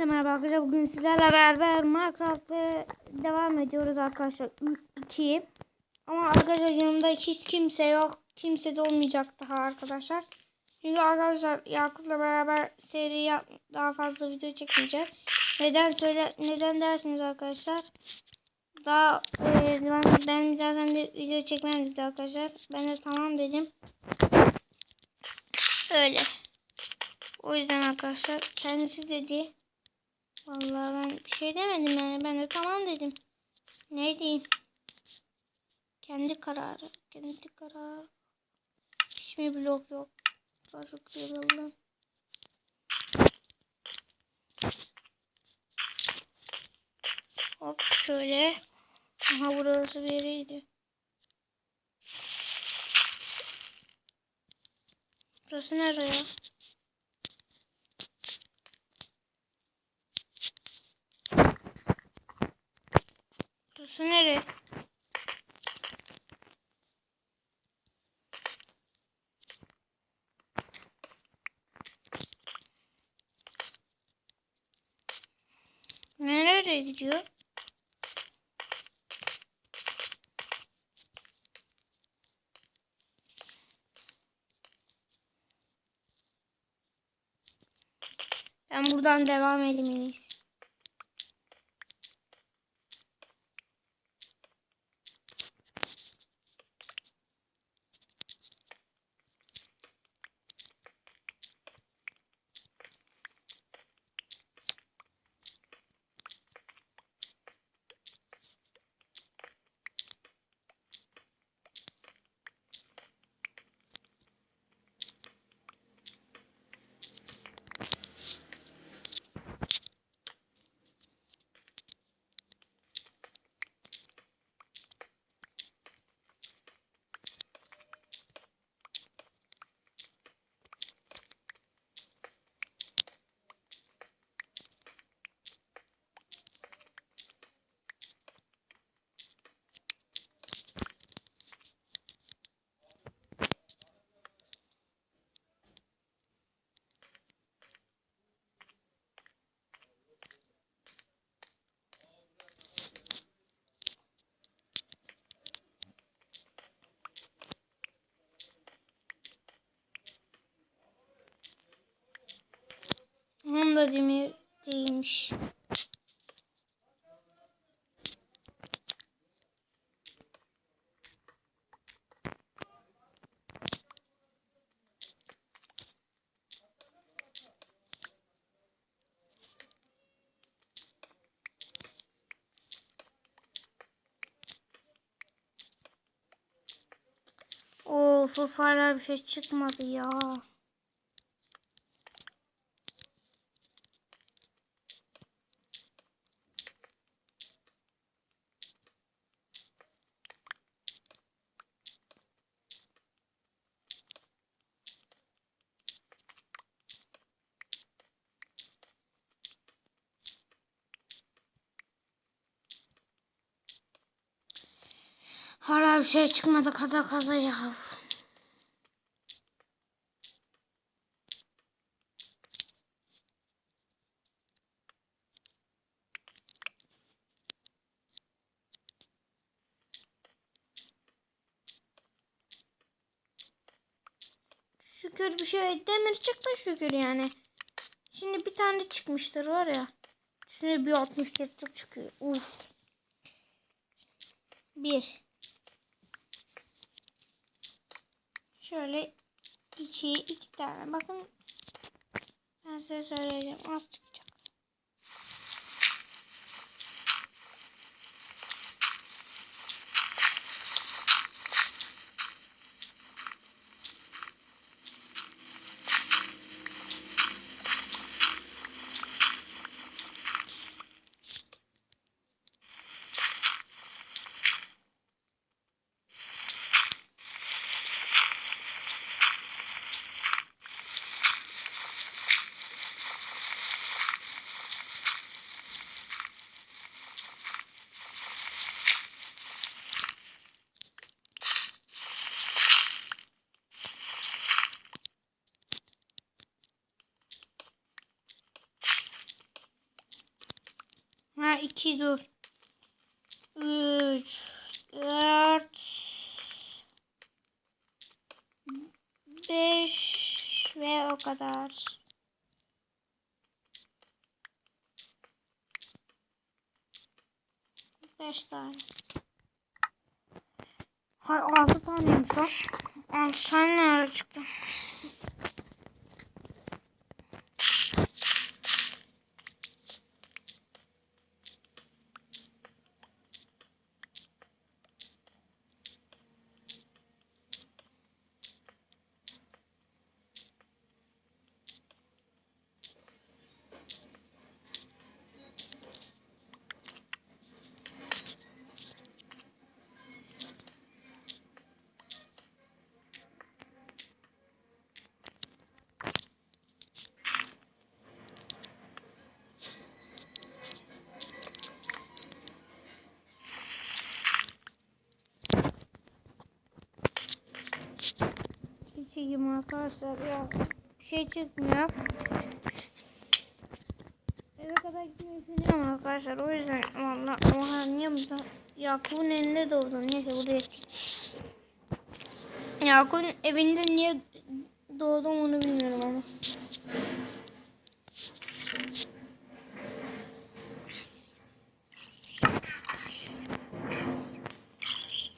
Hepinize merhaba arkadaşlar. Bugün sizlerle beraber Minecraft ve devam ediyoruz arkadaşlar. 2. Ama arkadaşlar yanımda hiç kimse yok. Kimse de olmayacak daha arkadaşlar. Çünkü arkadaşlar Yakup'la beraber seri daha fazla video çekmeyeceğiz. Neden söyle neden dersiniz arkadaşlar? Daha e, ben, ben zaten de video çekmem dedi arkadaşlar. Ben de tamam dedim. Öyle. O yüzden arkadaşlar kendisi dedi. Vallahi ben bir şey demedim yani. Ben de tamam dedim. Ne diyeyim? Kendi kararı. Kendi kararı. Hiç mi blok yok? Çok kırıldı. Hop şöyle. Aha burası bir gidiyor. Burası? Burası nereye? Nereye gidiyor? Ben buradan devam edeyim en iyisi. Onun da demir değilmiş. Of of hala bir şey çıkmadı ya. Hala bir şey çıkmadı kaza kaza ya. Şükür bir şey demir çıktı şükür yani. Şimdi bir tane çıkmıştır var ya. Şimdi bir 64 çıkıyor. Uf. Bir. Şöyle iki, iki tane. Bakın ben size söyleyeceğim. Az Ha 2 dur. 3 4 5 ve o kadar. Beş tane. Hay altı taneymiş lan. Altı tane nerede çıktı? Çekeyim arkadaşlar ya. Bir şey çıkmıyor. Eve kadar gitmeyi düşünüyorum arkadaşlar. O yüzden valla oha niye burada Yakup'un elinde doğdum. Neyse buraya. Yakup'un evinde niye doğdum onu bilmiyorum ama.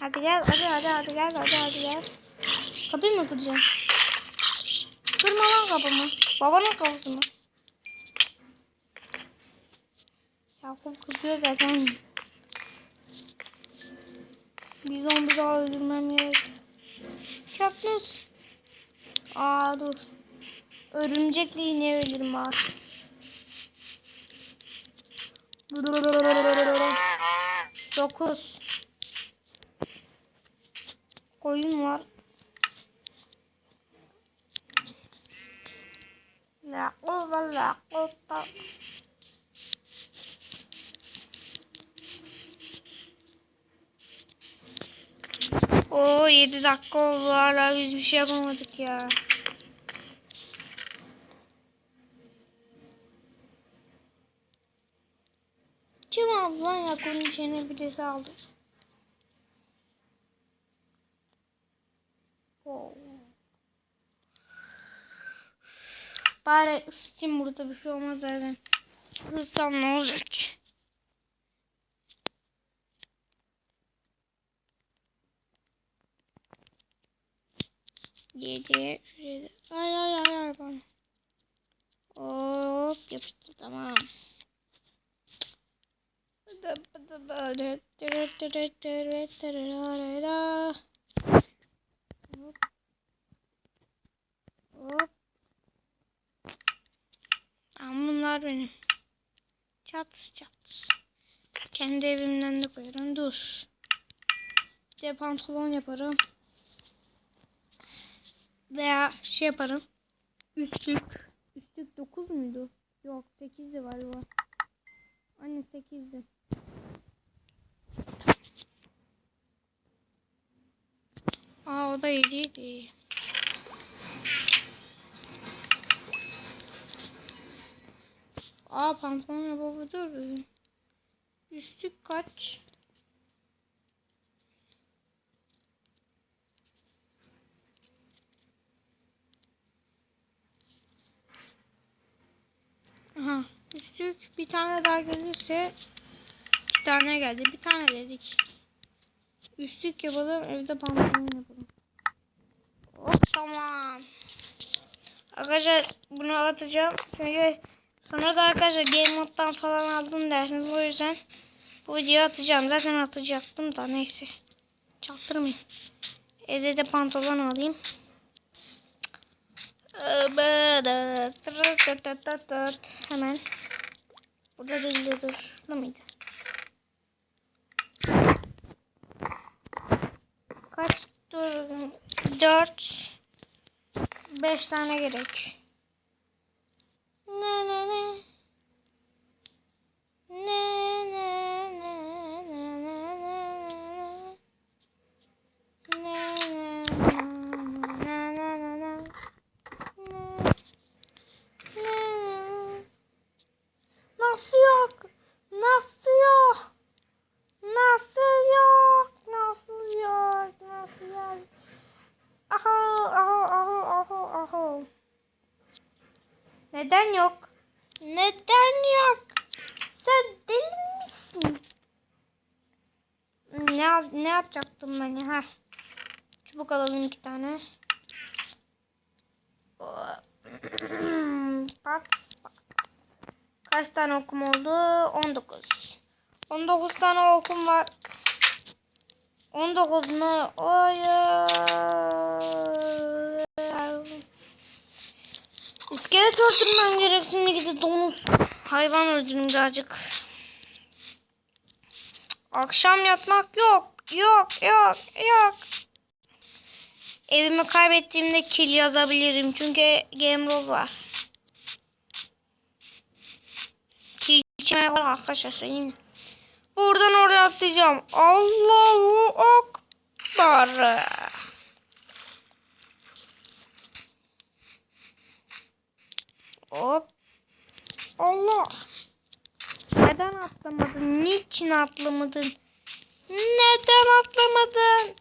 Hadi gel, hadi hadi hadi gel, hadi hadi gel. Kapıyı mı kıracağım? Kırma lan kapımı. Babanın kapısı mı? Yakup kızıyor zaten. Bir zombi daha öldürmem gerek. Şapkız. Aa dur. Örümcekle iğne ölürüm bari. Dokuz. Koyun var. La kova la kova. Oo 7 dakika oldu hala biz bir şey yapamadık ya. Kim aldı lan Yakup'un içine birisi aldı. Bari ısıtayım burada bir şey olmaz zaten. Isıtsam ne olacak? Yedi. Şuraya. Ay ay ay ay bana. Hop yapıştı tamam. Hop. Hop. Bunlar benim. Çat çat. Kendi evimden de koyarım. Dur. Bir de pantolon yaparım. Veya şey yaparım. Üstlük. Üstlük 9 muydu? Yok 8'di galiba. Anne 8'di. Aa o da 7'ydi. Aa pantolon yapabilirim. Üstlük kaç? Aha. Üstlük bir tane daha gelirse iki tane geldi. Bir tane dedik. Üstlük yapalım. Evde pantolon yapalım. Hop tamam. Arkadaşlar bunu atacağım. Çünkü sonra da arkadaşlar game moddan falan aldım dersiniz. O yüzden bu videoyu atacağım. Zaten atacaktım da neyse. Çaktırmayın. Evde de pantolon alayım. Hemen. Burada değil de dur. Şurada mıydı? Kaç? Dur. Dört. Beş tane gerek. Ne ne ne. Ne ne ne ne ne ne. Ne ne ne ne ne ne. Nasıl yok? Nasıl Neden yok? Neden yok? Sen deli misin? Ne, ne yapacaktım ben ya? Heh. Çubuk alalım iki tane. Bak, bak. Kaç tane okum oldu? 19. 19 tane okum var. 19 mu? Hayır. İskelet öldürmem gerek. Şimdi gidip domuz hayvan öldürün birazcık. Akşam yatmak yok. Yok yok yok. Evimi kaybettiğimde kill yazabilirim. Çünkü game rule var. Kill içime var arkadaşlar söyleyeyim. Buradan oraya atlayacağım. Allahu Akbar. Hop. Allah. Neden atlamadın? Niçin atlamadın? Neden atlamadın?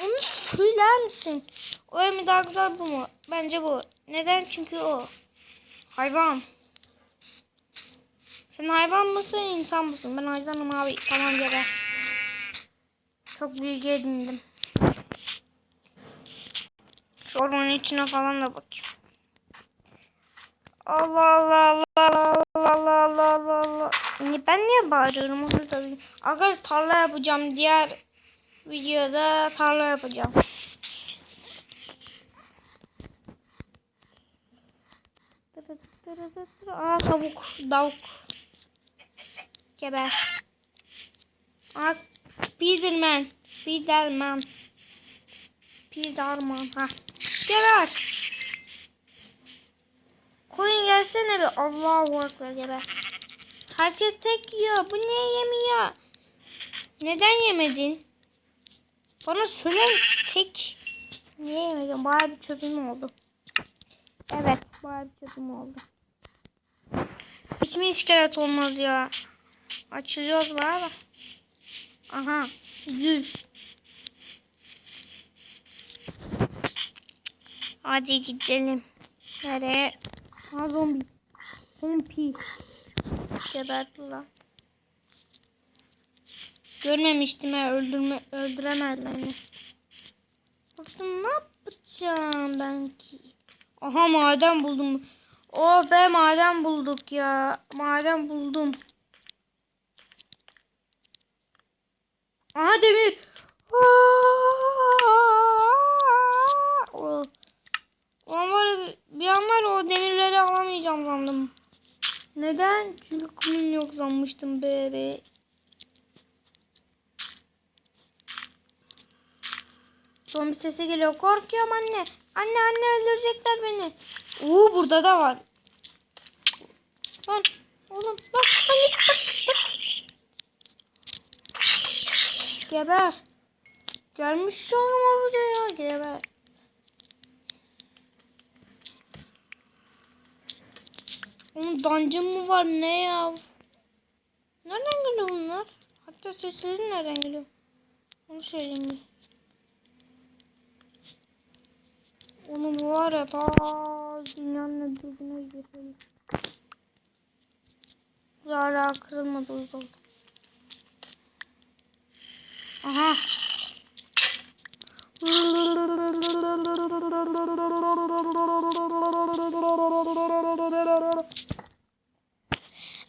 Onu söyler misin? O mi daha güzel bu mu? Bence bu. Neden? Çünkü o. Hayvan. Sen hayvan mısın, insan mısın? Ben hayvanım abi. Tamam geber. Çok bilgi edindim. Şu ormanın içine falan da bakayım. Allah Allah Allah Allah Allah Allah Allah Allah. Ben niye bağırıyorum onu da bilmiyorum. Arkadaşlar tarla yapacağım. Diğer videoda tarla yapacağım. Aa tavuk, tavuk. Geber. Aa Spiderman, Spiderman. Spiderman. Ha. Geber. Koyun gelsene bir. Allahu Ekber geber. Herkes tek yiyor. Bu niye yemiyor? Neden yemedin? Bana söyle tek. Niye yemedin? Bayağı bir çözüm oldu. Evet. Bayağı bir çözüm oldu. Hiç mi iskelet olmaz ya? Açılıyoruz var da. Aha. Yüz. Hadi gidelim. Nereye? Ha zombi. Zombi. Geberdi lan. Görmemiştim ya öldürme öldüremezler beni. Bakın ne yapacağım ben ki? Aha maden buldum. Oh be maden bulduk ya. Maden buldum. Aha demir. Oh. Ulan var ya bir an var ya, o demirleri sandım. Neden? Çünkü kumum yok sanmıştım bebe. Zombi sesi geliyor. Korkuyorum anne. Anne anne öldürecekler beni. Oo burada da var. Lan oğlum bak anne bak bak. Geber. Gelmiş şu an ama Onun dungeon mı var ne ya? Nereden geliyor bunlar? Hatta sesleri nereden geliyor? Onu söyleyeyim bir. Onun var ya ta dünyanın öbürüne. Bu hala kırılmadı oldu. Aha.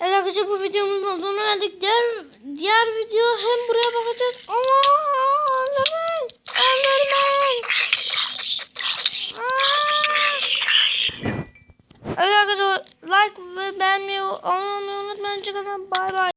Evet arkadaşlar bu videomuzun sonuna geldik. Diğer, diğer video hem buraya bakacağız. Ama öldürmeyin. Öldürmeyin. Evet arkadaşlar like ve beğenmeyi, unutmayın. Çıkın. Bay bay.